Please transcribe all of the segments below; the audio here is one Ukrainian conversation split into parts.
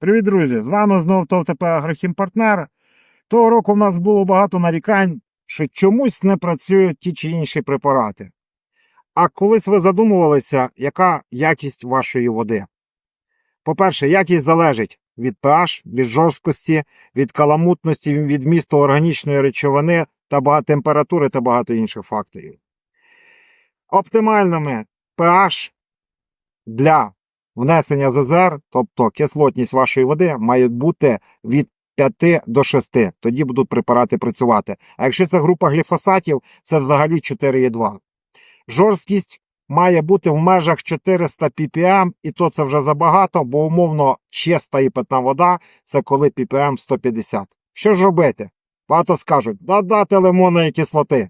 Привіт, друзі! З вами знов ТОВ ТП Агрохімпартнер. Того року в нас було багато нарікань, що чомусь не працюють ті чи інші препарати. А колись ви задумувалися, яка якість вашої води? По-перше, якість залежить від pH, від жорсткості, від каламутності, від вмісту органічної речовини та температури та багато інших факторів. Оптимальними pH для внесення ЗЗР, тобто кислотність вашої води, має бути від 5 до 6. Тоді будуть препарати працювати. А якщо це група гліфосатів, це взагалі 4,2. Жорсткість має бути в межах 400 ppm, і то це вже забагато, бо умовно чиста і питна вода це коли ppm 150. Що ж робити? Багато скажуть, додати лимонної кислоти.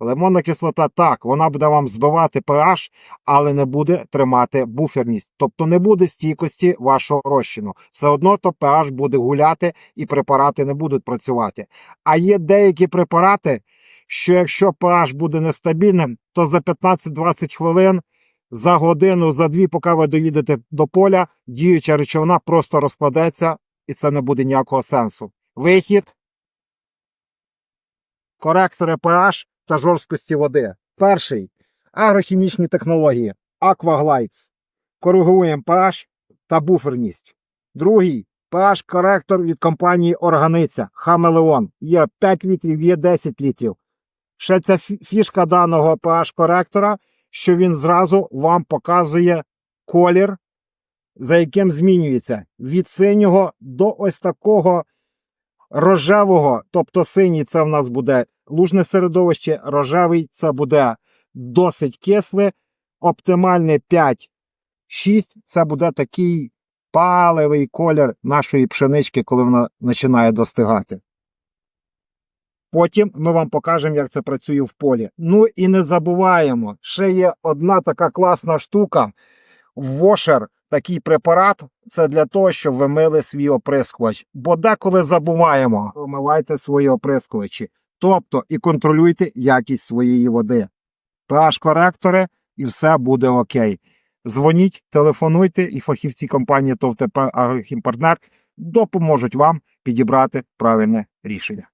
Лимонна кислота так, вона буде вам збивати pH, але не буде тримати буферність, тобто не буде стійкості вашого розчину. Все одно то pH буде гуляти і препарати не будуть працювати. А є деякі препарати, що якщо pH буде нестабільним, то за 15-20 хвилин, за годину, за дві, поки ви доїдете до поля, діюча речовина просто розкладеться, і це не буде ніякого сенсу. Вихід. Коректори pH та жорсткості води. Перший агрохімічні технології Aquaglide. Коригуємо pH та буферність. Другий pH коректор від компанії Органиця Хамелеон. Є 5 літрів, є 10 літрів. Ще ця фішка даного pH коректора, що він зразу вам показує колір, за яким змінюється від синього до ось такого рожевого, тобто синій це в нас буде лужне середовище, рожевий це буде досить кисле, оптимальне 5-6 це буде такий паливий колір нашої пшенички, коли вона починає достигати. Потім ми вам покажемо, як це працює в полі. Ну і не забуваємо, ще є одна така класна штука. Вошер, такий препарат, це для того, щоб ви мили свій оприскувач. Бо деколи забуваємо, вимивайте свої оприскувачі. Тобто і контролюйте якість своєї води. pH-коректори і все буде окей. Дзвоніть, телефонуйте, і фахівці компанії ТОВ Агрохімпартнер допоможуть вам підібрати правильне рішення.